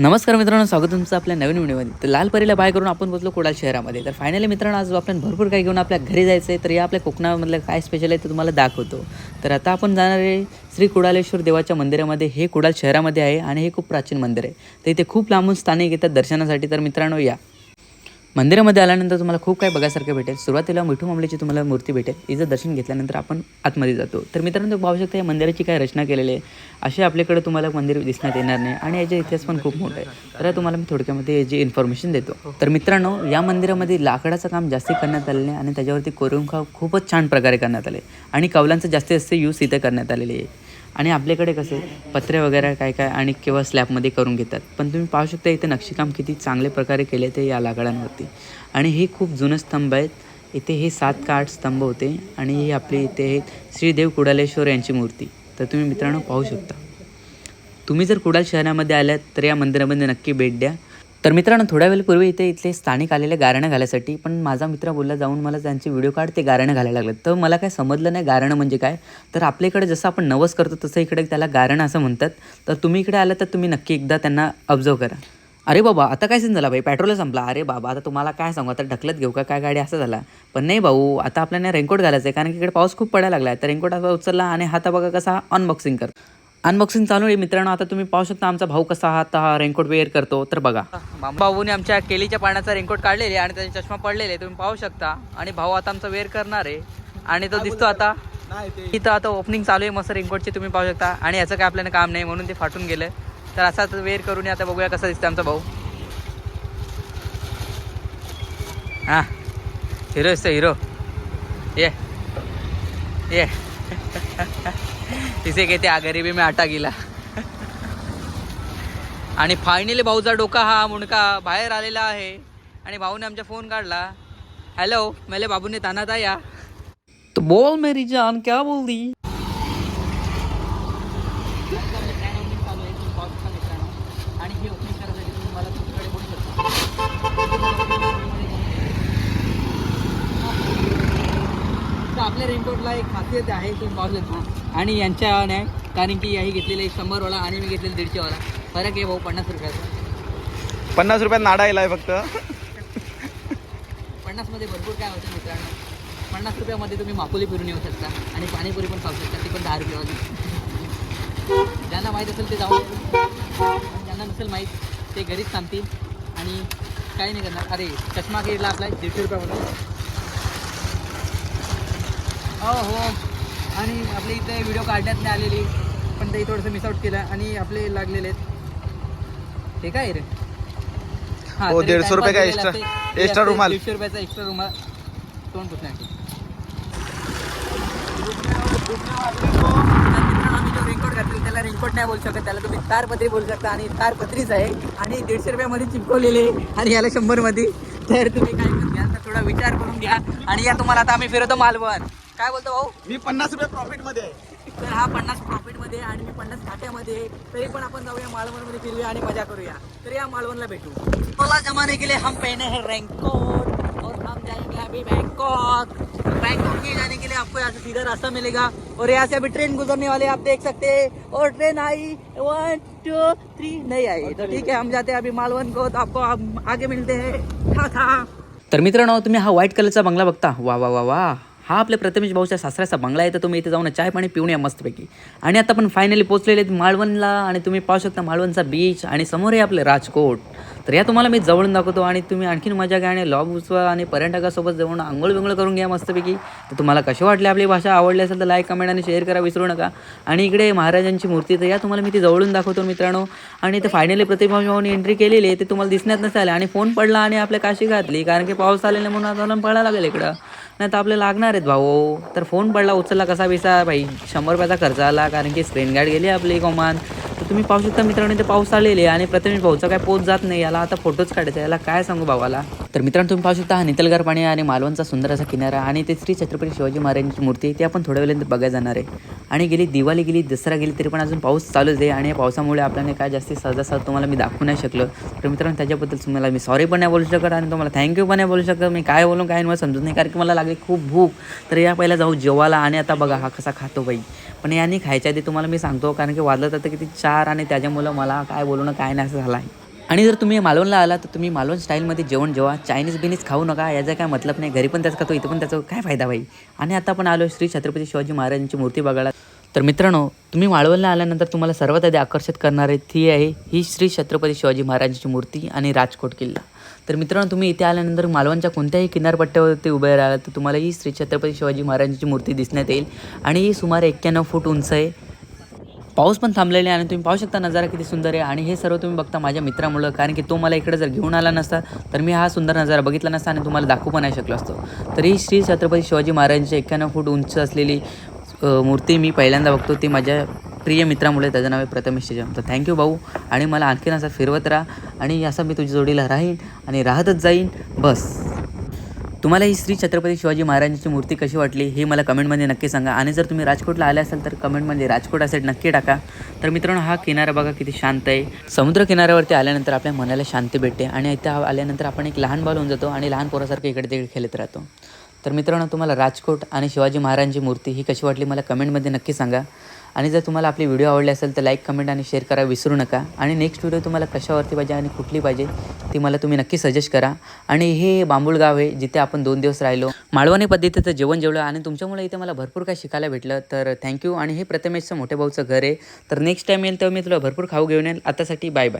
नमस्कार मित्रांनो स्वागत तुमचं आपल्या नवीन व्हिडिओमध्ये. तर लाल परीला बाय करून आपण बसलो कुडाल शहरामध्ये. तर फायनली मित्रांनो आज आपण भरपूर काही घेऊन आपल्या घरी जायचं आहे तर या आपल्या कोकणामधलं काय स्पेशल आहे ते तुम्हाला दाखवतो. तर आता आपण जाणार आहे श्री कुडालेश्वर देवाच्या मंदिरामध्ये. हे कुडाल शहरामध्ये आहे आणि हे खूप प्राचीन मंदिर आहे. तर इथे खूप लांबून स्थानिक येतात दर्शनासाठी. तर मित्रांनो या. मंदिरामध्ये आल्यानंतर तुम्हाला खूप काही बघायसारखं भेटेल. सुरुवातीला मिठू मामलेची तुम्हाला मूर्ती भेटेल. हिचं दर्शन घेतल्यानंतर आपण आतमध्ये जातो. तर मित्रांनो पाहू शकता या मंदिराची काय रचना केलेली आहे. असे आपल्याकडे तुम्हाला मंदिर दिसण्यात येणार नाही आणि याचा इतिहास पण खूप मोठा आहे. तर तुम्हाला मी थोडक्यामध्ये याची इन्फॉर्मेशन देतो. तर मित्रांनो या मंदिरामध्ये लाकडाचं काम जास्ती करण्यात आलेलं आहे आणि त्याच्यावरती कोरीवकाम खूपच छान प्रकारे करण्यात आले आणि कौलांचं जास्तीत जास्त यूज इथे करण्यात आलेले आहे. आणि आपल्याकडे कसं पत्रे वगैरे काय काय आणि किंवा स्लॅबमध्ये करून घेतात. पण तुम्ही पाहू शकता इथे नक्षीकाम किती चांगल्या प्रकारे केले ते या लाकडांवरती. आणि हे खूप जुनं स्तंभ आहेत. इथे हे सात का आठ स्तंभ होते आणि ही आपली इथे हे श्रीदेव कुडालेश्वर यांची मूर्ती. तर तुम्ही मित्रांनो पाहू शकता. तुम्ही जर कुडाल शहरामध्ये आल्यात तर या मंदिरामध्ये नक्की भेट द्या. तर मित्रांनो थोड्या वेळपूर्वी इथे इथले स्थानिक आलेले गारणं घालायसाठी पण माझा मित्र बोलला जाऊन मला त्यांचे व्हिडिओ काढ ते गारणं घालायला लागलं तर मला काय समजलं नाही गारणं म्हणजे काय? तर आपल्याकडे जसं आपण नवस करतो तसं इकडे त्याला गारणं असं म्हणतात. तर तुम्ही इकडे आलं तर तुम्ही नक्की एकदा त्यांना ऑब्झर्व करा. अरे बाबा आता काय सीन झाला भाई? पेट्रोल संपला. अरे बाबा आता तुम्हाला काय सांगू? आता ढकलत घेऊ का? काय गाडी असं झाला. पण नाही भाऊ आता आपल्याला रेनकोट घालायचं आहे कारण की इकडे पाऊस खूप पडायला लागला आहे तर रेनकोट असा उचलला आणि हाता बघा कसा अनबॉक्सिंग कर अनबॉक्सिंग चालू आहे. मित्रांनो आता तुम्ही पाहू शकता आमचा भाऊ कसा हा आता हा रेनकोट वेअर करतो. तर बघा. भाऊने आमच्या केलीच्या पाण्याचा रेनकोट काढलेले आणि त्याचे चष्मा पडलेले तुम्ही पाहू शकता. आणि भाऊ आता आमचा वेअर करणार आहे. आणि तो दिसतो आता. इथं आता ओपनिंग चालू आहे. मस्त रेनकोटची तुम्ही पाहू शकता. आणि याचं काय आपल्याला काम नाही म्हणून ते फाटून गेलं. तर असाच वेअर करून आता बघूया कसा दिसतं आमचा भाऊ. हां. हिरो दिसतो हिरो. ये. ये. तिथे घेते आगरी बी मी आटा गेला. आणि फायनली भाऊचा डोका हा मुंडका बाहेर आलेला आहे. आणि भाऊने आमचा फोन काढला. हॅलो मेले बाबूने तानात आया तो बोल मेरी जान क्या बोल दी आणि हे ओपनिंग करायसाठी तुम्ही मला तुमच्याकडे बोलू शकता तर आपल्या रेनकोटला एक खासियत आहे तुम्ही पाहू शकता आणि यांच्या नाही कारण की याही घेतलेले शंभरवाला आणि मी घेतलेले दीडशेवाला. फरक आहे भाऊ पन्नास रुपयाचा. पन्नास रुपयात नाडा येलाय फक्त. पन्नासमध्ये भरपूर काय होतं मित्रांनो? पन्नास रुपयामध्ये तुम्ही माकोली फिरून येऊ शकता आणि पाणीपुरी पण खाऊ शकता. ती पण दहा रुपयावाली ज्यांना माहीत असेल ते जाऊ ज्यांना नसेल माहीत ते घरीच थांबतील आणि काही नाही करणार. अरे चष्मा घेतला आपला दीडशे रुपयामध्ये हो हो. आणि आपल्या इथे व्हिडिओ काढण्यात नाही आलेली पण ते थोडंसं मिस आउट केलं आणि आपले लागलेले आहेत. हे काय रे. हा, हो, तरी 150 रुपये टाइमपास का दिलेला extra- extra रुमाल. दीडशे रुपयाचा एक्स्ट्रा रुमाल. तोंड पुसण्यासाठी आम्ही जो रेनकोट घातली त्याला रेनकोट नाही बोलू शकत. त्याला तुम्ही तारपत्री बोलू शकता आणि तारपत्रीच आहे. आणि दीडशे रुपयामध्ये चिपकवलेले आणि याला शंभरमध्ये तर तुम्ही काय करून घ्या? तर थोडा विचार करून घ्या. आणि या तुम्हाला आता आम्ही फिरवतो मालवण. काय बोलतो भाऊ? मी पन्नास रुपये प्रॉफिटमध्ये आहे. तर हा पन्नास प्रॉफिटमध्ये आहे आणि मी पन्नास खात्यामध्ये आहे. तरी पण आपण जाऊया मालवणमध्ये फिरूया आणि मजा करूया. तर या मालवणला भेटू. सोलह जमाने के लिए हम पहने हैं रेनकोट और हम जाएंगे अभी बैंकॉक बैंकॉक में जाने के लिए आपको यहाँ से सीधा रास्ता मिलेगा और यहाँ से अभी ट्रेन गुजरने वाले आप देख सकते हैं। और ट्रेन आई। वन टू थ्री नहीं आई। तो ठीक है हम जाते हैं अभी मालवण को तो आपको हम आगे मिलते हैं। था था तर मित्रांनो तुम्ही हा व्हाईट कलरचा बंगला बघता. वा वा वा वा. हा आपल्या प्रथमेश भाऊच्या सासऱ्याचा बंगला आहे तर तुम्ही इथे जाऊन चाय पाणी पिऊन या मस्तपैकी. आणि आता पण फायनली पोचलेले आहेत मालवणला आणि तुम्ही पाहू शकता मालवणचा बीच आणि समोर आहे आपले राजकोट. तर या तुम्हाला मी जवळून दाखवतो आणि तुम्ही आणखीन मजा घ्या आणि लॉग उचवा आणि पर्यटकासोबत जाऊन आंघोळ बिंगोळ करून घ्या मस्तपैकी. तर तुम्हाला कशी वाटली आपली भाषा आवडली असेल तर लाईक कमेंट आणि शेअर करा विसरू नका. आणि इकडे महाराजांची मूर्ती तर या तुम्हाला मी ती जवळून दाखवतो मित्रांनो. आणि ते फायनली प्रतिभा एंट्री केलेली आहे ते तुम्हाला दिसण्यात नसेल आणि फोन पडला आणि आपल्या काशी घातली कारण की पाऊस आलेला म्हणून आता पडायला लागेल इकडं. नाही तर आपले लागणार आहेत भाऊ. तर फोन पडला उचलला कसा बिसा? भाई शंभर रुपयाचा खर्च आला कारण की स्क्रीन गार्ड गेली आपली कमान तर तुम्ही पाहू शकता मित्रांनो ते पाऊस आलेले आणि प्रथमेश भाऊचा काय पोच जात नाही. याला आता फोटोच काढायचा याला काय सांगू भावाला? तर मित्रांनो तुम्ही पाहू शकता हा नितलगार पाणी आणि मालवणचा सुंदर असा किनारा आणि ते श्री छत्रपती शिवाजी महाराजांची मूर्ती आहे. ती आपण थोड्या वेळेनंतर बघायला जाणार आहे. आणि गेली दिवाळी गेली दसरा गेली तरी पण अजून पाऊस चालूच आहे आणि या पावसामुळे आपल्याला काय जास्ती सहजासहज तुम्हाला मी दाखवू नाही शकलो. तर मित्रांनो त्याच्याबद्दल तुम्हाला मी सॉरी पण नाही बोलू शकत आणि तुम्हाला थँक्यू पण नाही बोलू शकत. मी काय बोलू काय नाही मला समजत नाही कारण की मला लागली खूप भूक. तर या पहिला जाऊ जेवायला आणि आता बघा हा कसा खातो बाई. पण याने खायच्या आधी तुम्हाला मी सांगतो कारण की वाजलं ती किती चार आणि त्याच्यामुळं मला काय बोलू ना काय नाही असं झालं आहे आणि जर तुम्ही मालवणला आला तर तुम्ही मालवण स्टाईलमध्ये जेवण जेवा. चायनीज बिनीज खाऊ नका याचा काय मतलब नाही. घरी पण त्याच खातो इथं पण त्याचा काय फायदा भाई आणि आता आपण आलो श्री छत्रपती शिवाजी महाराजांची मूर्ती बघायला. तर मित्रांनो तुम्ही मालवणला आल्यानंतर तुम्हाला सर्वात आधी आकर्षित करणारी ती आहे ही श्री छत्रपती शिवाजी महाराजांची मूर्ती आणि राजकोट किल्ला. तर मित्रांनो तुम्ही इथे आल्यानंतर मालवणच्या कोणत्याही किनारपट्ट्यावरती उभे राहिला तर तुम्हाला ही श्री छत्रपती शिवाजी महाराजांची मूर्ती दिसण्यात येईल. आणि ही सुमारे एक्क्याण्णव फूट उंच आहे. पाऊस पण थांबलेला आहे आणि तुम्ही पाहू शकता नजारा किती सुंदर आहे आणि हे सर्व तुम्ही बघता माझ्या मित्रामुळं कारण की तो मला इकडे जर घेऊन आला नसता तर मी हा सुंदर नजारा बघितला नसता आणि तुम्हाला दाखवू पण नाही शकलो असतो. तरी श्री छत्रपती शिवाजी महाराजांची एक्क्याण्णव फूट उंच असलेली मूर्ती मी पहिल्यांदा बघतो ती माझ्या प्रिय मित्रामुळे त्याचं नाव आहे प्रथमेश शेजम तर थँक्यू भाऊ. आणि मला आणखीन असं फिरवत राहा आणि असं मी तुझ्या जोडीला राहीन आणि राहतच जाईन. बस. तुम्हाला ही श्री छत्रपती शिवाजी महाराजांची मूर्ती कशी वाटली हे मला कमेंटमध्ये नक्की सांगा. आणि जर तुम्ही राजकोटला आले असाल तर कमेंटमध्ये राजकोट असेल नक्की टाका. तर मित्रांनो हा किनारा बघा किती शांत आहे. समुद्र किनाऱ्यावरती आल्यानंतर आपल्या मनाला शांती भेटते आणि इथे आल्यानंतर आपण एक लहान बाल होऊन जातो आणि लहान पोरासारखं इकडे तिकडे खेळत राहतो. तर मित्रांनो तुम्हाला राजकोट आणि शिवाजी महाराजांची मूर्ती ही कशी वाटली मला कमेंटमध्ये नक्की सांगा. आणि जर तुम्हाला आपली व्हिडिओ आवडली असेल तर लाईक कमेंट आणि शेअर करा विसरू नका. आणि नेक्स्ट व्हिडिओ तुम्हाला कशावरती पाहिजे आणि कुठली पाहिजे ती मला तुम्ही नक्की सजेस्ट करा. आणि हे बांबुळ गाव आहे जिथे आपण दोन दिवस राहिलो. मालवणी पद्धतीचं जेवण जेवलं आणि तुमच्यामुळे इथे मला भरपूर काय शिकायला भेटलं. तर थँक्यू आणि हे प्रथमेशचं मोठ्या भाऊचं घर आहे. तर नेक्स्ट टाईम येईल तेव्हा मी तुला भरपूर खाऊ घेऊन येईल. आतासाठी बाय बाय